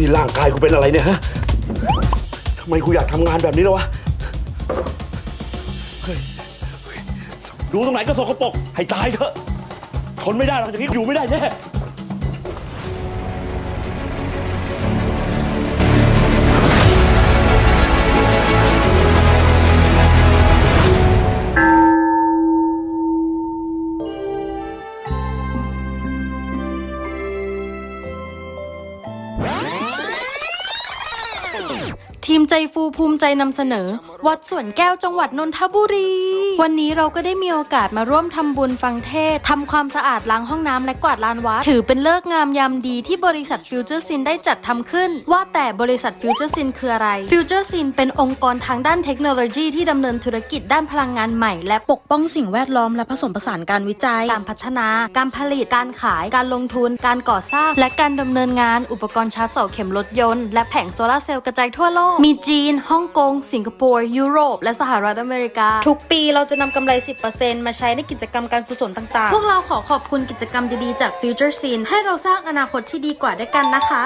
นี่ร่างกายกูเป็นอะไรเนี่ยฮะทำไมกูอยากทำงานแบบนี้แล้ววะเฮ้ยเฮ้ยดูตรงไหนก็สกปรกให้ตายเถอะทนไม่ได้หรอกจากนี้อยู่ไม่ได้แน่ ทีมใจฟูภูมิใจนำเสนอ วัดสวนแก้วจังหวัดนนทบุรี วันนี้เราก็ได้มีโอกาสมาร่วมทำบุญฟังเทศน์ทำความสะอาดล้างห้องน้ำและกวาดลานวัด ถือเป็นเลิกงามยามดีที่บริษัทฟิวเจอร์ซินได้จัดทำขึ้น ว่าแต่บริษัทฟิวเจอร์ซินคืออะไรฟิวเจอร์ซินเป็นองค์กรทางด้านเทคโนโลยีที่ดำเนินธุรกิจด้านพลังงานใหม่ และปกป้องสิ่งแวดล้อมและผสมผสานการวิจัย การพัฒนา การผลิตการขาย การลงทุน การก่อสร้าง และการดำเนินงาน อุปกรณ์ชาร์จเสาเข็มรถยนต์และแผงโซลาร์เซลล์กระจายทั่วโลกมีจีนฮ่องกง สิงคโปร์ยุโรป และสหรัฐอเมริกา ทุกปีเราจะนำกำไร 10%มาใช้ในกิจกรรมการกุศลต่างๆ พวกเราขอขอบคุณกิจกรรมดีๆ จาก Future Scene ให้เราสร้างอนาคตที่ดีกว่าด้วยกันนะคะ